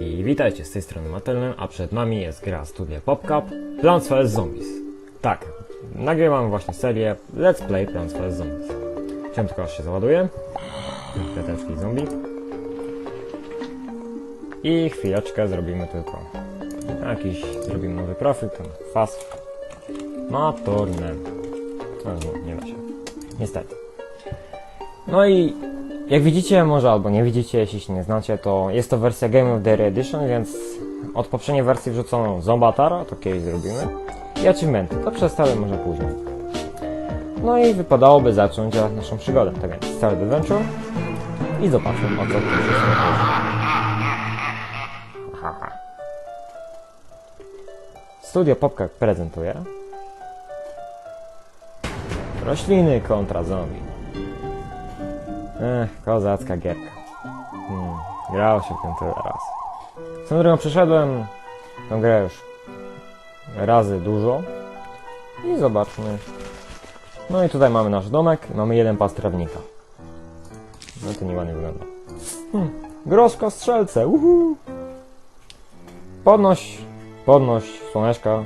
I witajcie z tej strony Matelny, a przed nami jest gra studia PopCap Plants vs Zombies. Tak, nagrywam właśnie serię Let's Play Plants vs Zombies. Chciałem tylko aż się załaduje. Kwiateczki zombie. I chwileczkę zrobimy tylko jakiś, zrobimy nowy profil, ten fast. Matorne. No, nie da się. Niestety. No i jak widzicie, może albo nie widzicie, jeśli się nie znacie, to jest to wersja Game of the Year Edition, więc od poprzedniej wersji wrzucono Zombatara, to kiedyś zrobimy, i achievementy, to przedstawię może później. No i wypadałoby zacząć naszą przygodę, tak więc Start Adventure i zobaczmy o co tu się chodzi. Haha. Studio Popka prezentuje Rośliny kontra zombie. Ech, kozacka gierka. Hmm, grało się w tym tyle raz. Swoją drogą przeszedłem tę grę już razy dużo. I zobaczmy. No i tutaj mamy nasz domek, mamy jeden pas trawnika. No to nieładnie wygląda. Hmm, groszko strzelce, uhu! Podnoś, podnoś słoneczka.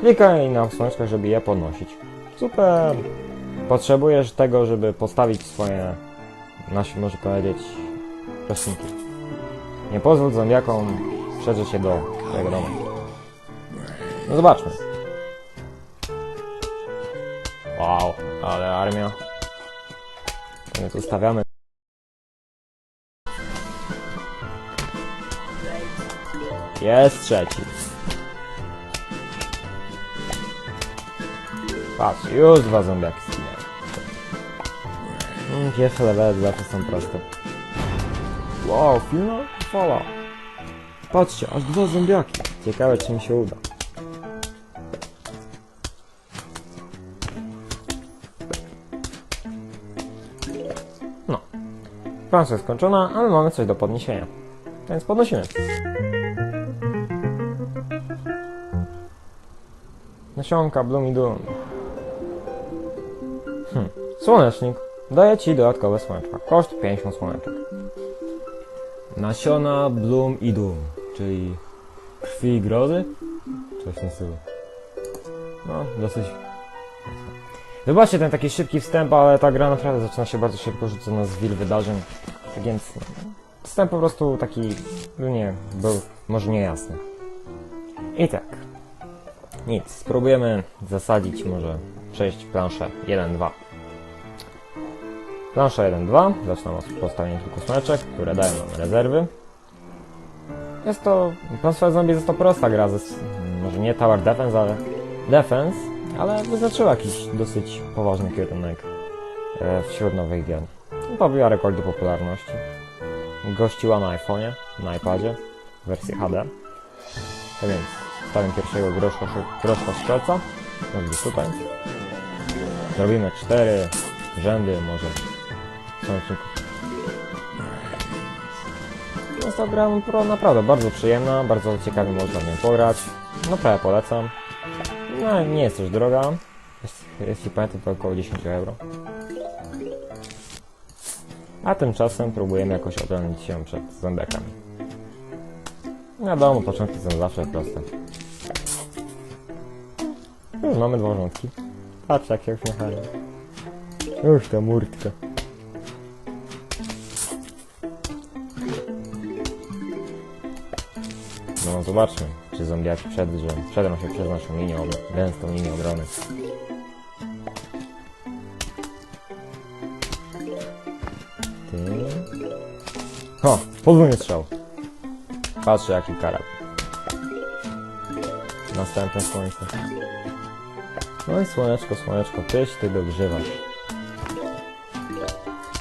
Klikaj na słoneczka, żeby je podnosić. Super! Potrzebujesz tego, żeby postawić swoje, nasi może powiedzieć, roślinki. Nie pozwól zombiakom przedrzeć się do twojego domu. No zobaczmy. Wow, ale armia. To my tu stawiamy. Jest trzeci. Patrz, już dwa zombiaki zginęły. Mm, Pierwsze levely zawsze są proste. Wow, filma? Fala. Patrzcie, aż dwa zombiaki. Ciekawe, czy mi się uda. No. Plansza jest skończona, ale mamy coś do podniesienia. Więc podnosimy. Nasionka, Bloom i. Hm. Słonecznik. Daję Ci dodatkowe słoneczka. Koszt 50 słoneczek. Nasiona, Bloom i Doom. Czyli krwi i grozy? Coś w stylu. No, dosyć... Wybaczcie ten taki szybki wstęp, ale ta gra naprawdę zaczyna się bardzo szybko, rzuca nas w wydarzeń. Tak więc... Wstęp po prostu taki... No nie, był może niejasny. I tak. Nic, spróbujemy zasadzić, może przejść planszę 1-2. Plansza 1-2, zaczynam od postawienia kilku słoneczek, które dają nam rezerwy. Jest to, Plansza Zombie jest to prosta gra, ze, może nie Tower Defense, ale Defense, ale wyznaczyła jakiś dosyć poważny kierunek e, wśród nowych gier. Pobiła rekordy popularności. Gościła na iPhone'ie, na iPadzie, w wersji HD. Tak więc stawiam pierwszego groszka, groszka strzelca. Może być tutaj. Zrobimy cztery rzędy, może słoneczników. Jest to gra pro, naprawdę bardzo przyjemna, bardzo ciekawie można w nią pograć. Naprawdę polecam. No, nie jest też droga. Jeśli pamiętam, to około 10 euro. A tymczasem próbujemy jakoś obronić się przed zombiakami. Wiadomo, początki są zawsze proste. Już mamy dwa rządki. Patrz jak się uśmiechają. Już ta murtka. Zobaczmy, czy zombiaki przedrze, przedrą się przez naszą linię, gęstą linię obrony. Ty... O, podwójny strzał. Patrzę jaki karab. Następne słońce. No i słoneczko, słoneczko, tyś ty dogrzewasz.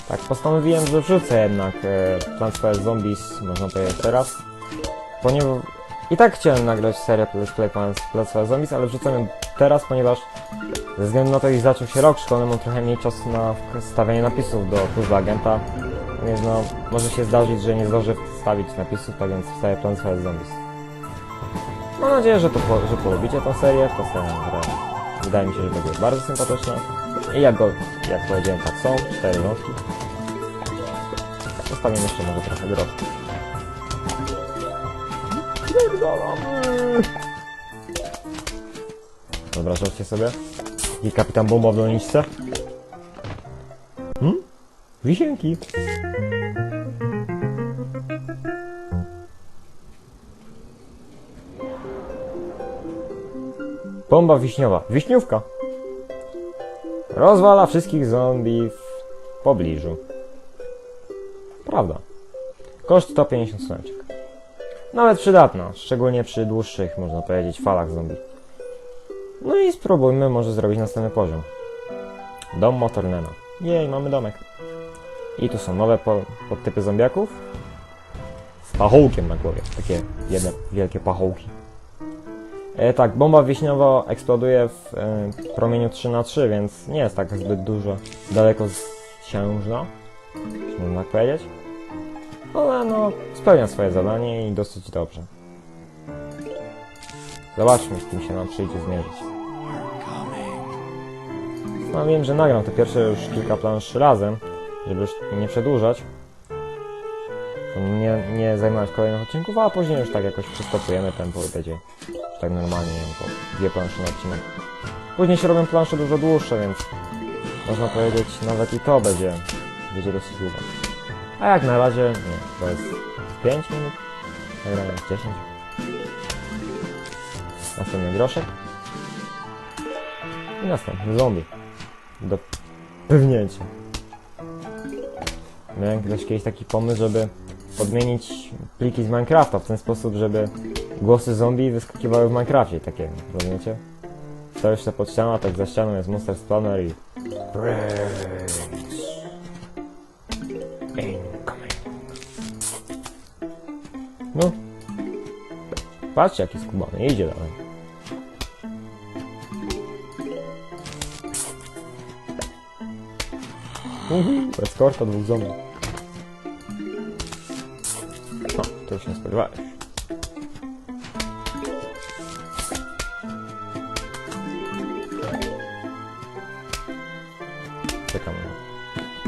Tak, postanowiłem, że wrzucę jednak e, vs Zombies, można powiedzieć teraz. Ponieważ... I tak chciałem nagrać serię Let's Play Plants Zombies, ale wrzucam ją teraz, ponieważ ze względu na to, iż zaczął się rok szkolny, mam trochę mniej czasu na stawianie napisów do służby agenta. Więc no, może się zdarzyć, że nie zdążę wstawić napisów, tak więc wstawię Plants vs Zombies. Mam nadzieję, że, to, po- że polubicie tę serię, tę serię, która wydaje mi się, że będzie bardzo sympatyczna. I jak go, jak powiedziałem, tak są, cztery rączki. Zostawiam jeszcze może trochę groszku. Pierdolamy! Dobra, żarcie sobie. I kapitan bomba w doniczce. Hmm? Wisienki. Bomba wiśniowa. Wiśniówka. Rozwala wszystkich zombie w pobliżu. Prawda. Koszt 150 słoneczek. Nawet przydatna, szczególnie przy dłuższych, można powiedzieć, falach zombie. No i spróbujmy może zrobić następny poziom. Dom Motornena. Jej, mamy domek. I tu są nowe po podtypy zombiaków. Z pachołkiem na głowie. Takie jedne wielkie pachołki. E, tak, bomba wiśniowa eksploduje w e, promieniu 3 na 3 więc nie jest tak zbyt dużo daleko zsiężna, jeśli można tak powiedzieć. Ale no, spełnia swoje zadanie i dosyć dobrze. Zobaczmy, z kim się nam przyjdzie zmierzyć. No wiem, że nagram te pierwsze już kilka plansz razem, żeby już nie przedłużać. Nie, nie zajmować kolejnych odcinków, a później już tak jakoś przystopujemy tempo i będzie tak normalnie, bo dwie plansze na odcinek. Później się robią plansze dużo dłuższe, więc można powiedzieć nawet i to będzie, będzie dosyć długo. A jak na razie, nie, to jest 5 minut, nagranie jest 10. Następny groszek. I następny zombie. Do pewnięcia. Miałem też kiedyś taki pomysł, żeby podmienić pliki z Minecrafta w ten sposób, żeby głosy zombie wyskakiwały w Minecrafcie, takie, rozumiecie? Stoisz się pod ścianą, a tak za ścianą jest Monster Spawner i... Patrzcie jaki skubany, idzie dalej. Uhu, eskorta dwóch zombie. No, to już nie spodziewałeś. Czekamy.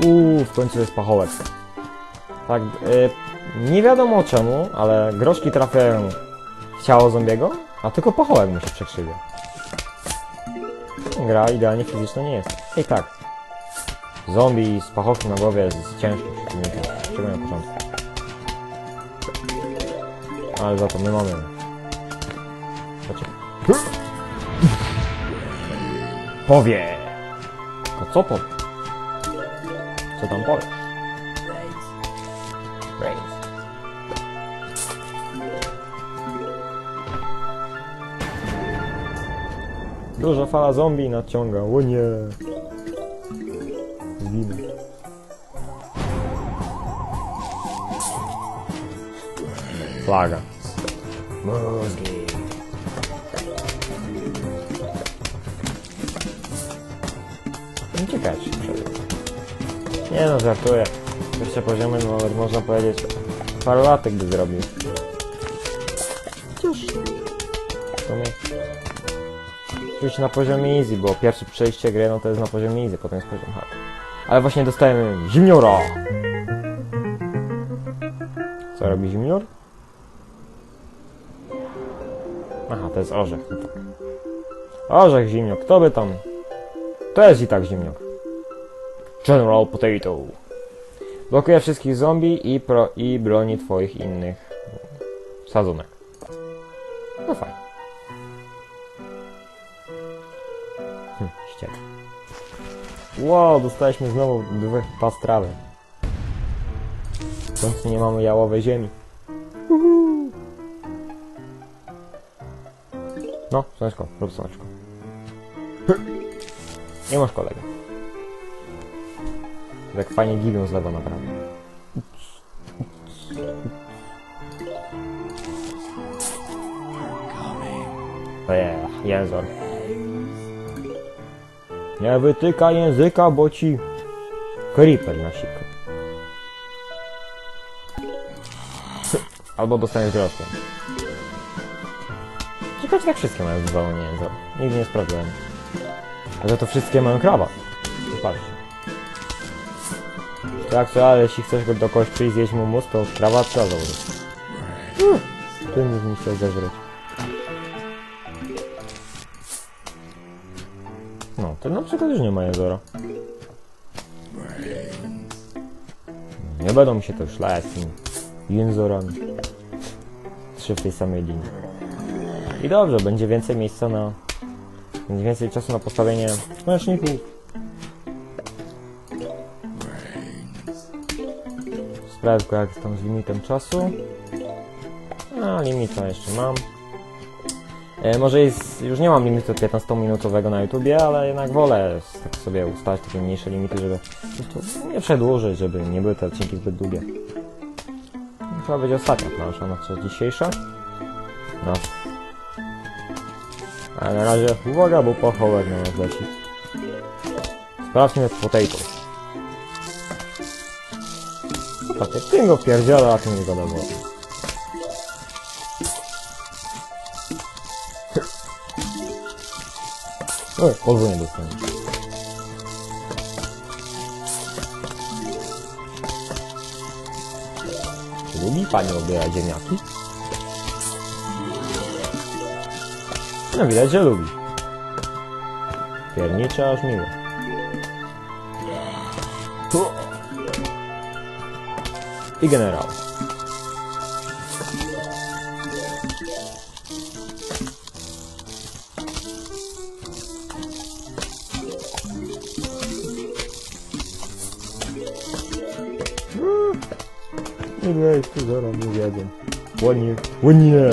Uuu, w końcu jest pachołek. Tak, y, nie wiadomo czemu, ale groszki trafiają ciało zombiego, a tylko pachołek mu się przekrzywia. Gra idealnie fizyczna nie jest. I tak. Zombie z pachołkiem na głowie jest ciężko, szczególnie na początku. Ale za to my mamy. Znaczy... Powie! To co powie? Co tam powiesz? Duża fala zombie nadciąga. O nie. Zginę. Flaga. Mózgi. Przeżył. Nie no, żartuję. Jeszcze poziomy no, nawet można powiedzieć parę latek by zrobił. Cóż. W sumie. Oczywiście na poziomie easy, bo pierwsze przejście gry no to jest na poziomie easy, potem jest poziom hard. Ale właśnie dostajemy zimniora! Co robi zimnior? Aha, to jest orzech, no tak. Orzech zimniok, kto by tam... To jest i tak zimniok. General Potato. Blokuje wszystkich zombie i, pro, i broni twoich innych sadzonek. No fajnie. Ściek. Wow, dostaliśmy znowu dwie pas trawy. W końcu nie mamy jałowej ziemi. Uhu. No, słoneczko, rób słoneczko. Nie masz kolegę. Tak fajnie gibią z lewa naprawdę. Eee, jęzor. Nie wytyka języka, bo ci creeper nasika. Albo dostaniesz groszkiem. Ciekawe, tak wszystkie mają język. Nigdy nie sprawdzałem. Ale to wszystkie mają krawat. Zobaczcie. Tak, co, ale jeśli chcesz go do kogoś przyjść zjeść mu mózg, to krawat trzeba założyć. Hmm. tym mi się zeżreć. Ten na przykład już nie ma jezora. Nie będą mi się to szlać z tymi jęzorami. Trzy w tej samej linii. I dobrze, będzie więcej miejsca na... Będzie więcej czasu na postawienie słoneczników. Tylko jak tam z limitem czasu. A, limita jeszcze mam. E, może jest, już nie mam limitu 15-minutowego na YouTubie, ale jednak wolę tak sobie ustalić takie mniejsze limity, żeby nie przedłużyć, żeby nie były te odcinki zbyt długie. Chyba będzie ostatnia plansza na co dzisiejsza. No. A na razie uwaga, bo pochołek na nas leci. Sprawdźmy potato. Patrzcie, ty go pierdziela, a ty nie go dawał. Oj, podwójnie dostanie. Lubi pani obierać ziemniaki? No widać, że lubi. Piernicze aż miło. Tu. I generał. Nie weź, tu zaraz nie wiedzą. Łonie, łonie!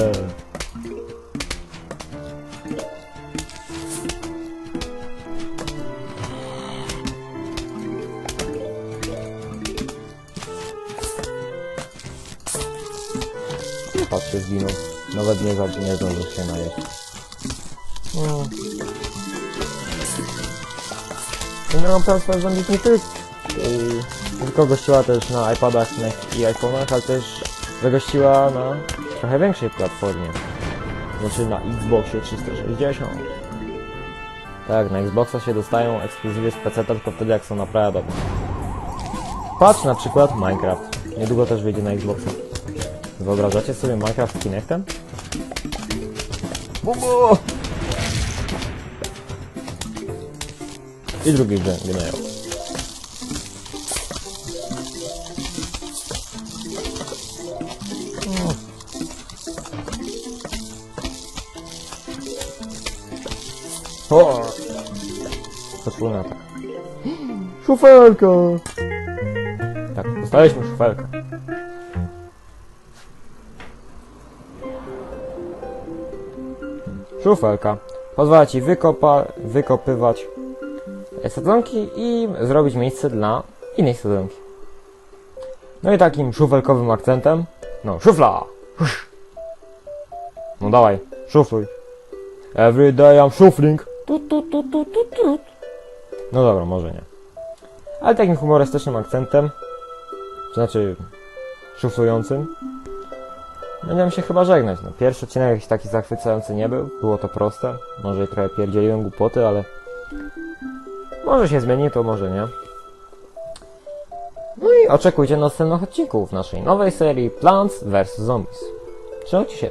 Nie patrz się zginął. Nawet nie, za- nie zdążył się najeść. No. Generalnie Transfer Zombie yy, tylko gościła też na iPadach i iPhone'ach, ale też zagościła na trochę większej platformie. Znaczy na Xboxie 360. Tak, na Xboxa się dostają ekskluzywy z PC tylko wtedy jak są naprawdę dobre. Patrz na przykład Minecraft. Niedługo też wyjdzie na Xboxa. Wyobrażacie sobie Minecraft z Kinectem? Bobo! I drugi gen generał. O! Podpłynę tak. Szufelka! Tak, dostaliśmy szufelkę. Szufelka. Pozwala ci wykopa, wykopywać sadzonki i zrobić miejsce dla innej sadzonki. No i takim szufelkowym akcentem, no szufla! No dawaj, szufluj. Every day I'm shuffling. Tu, tu, tu, tu, tu, tu. No dobra, może nie. Ale takim humorystycznym akcentem, to znaczy szuflującym, będziemy się chyba żegnać. No, pierwszy odcinek jakiś taki zachwycający nie był, było to proste, może i trochę pierdzieliłem głupoty, ale może się zmieni, to może nie. No i oczekujcie następnych odcinków naszej nowej serii Plants vs Zombies. Trzymajcie się.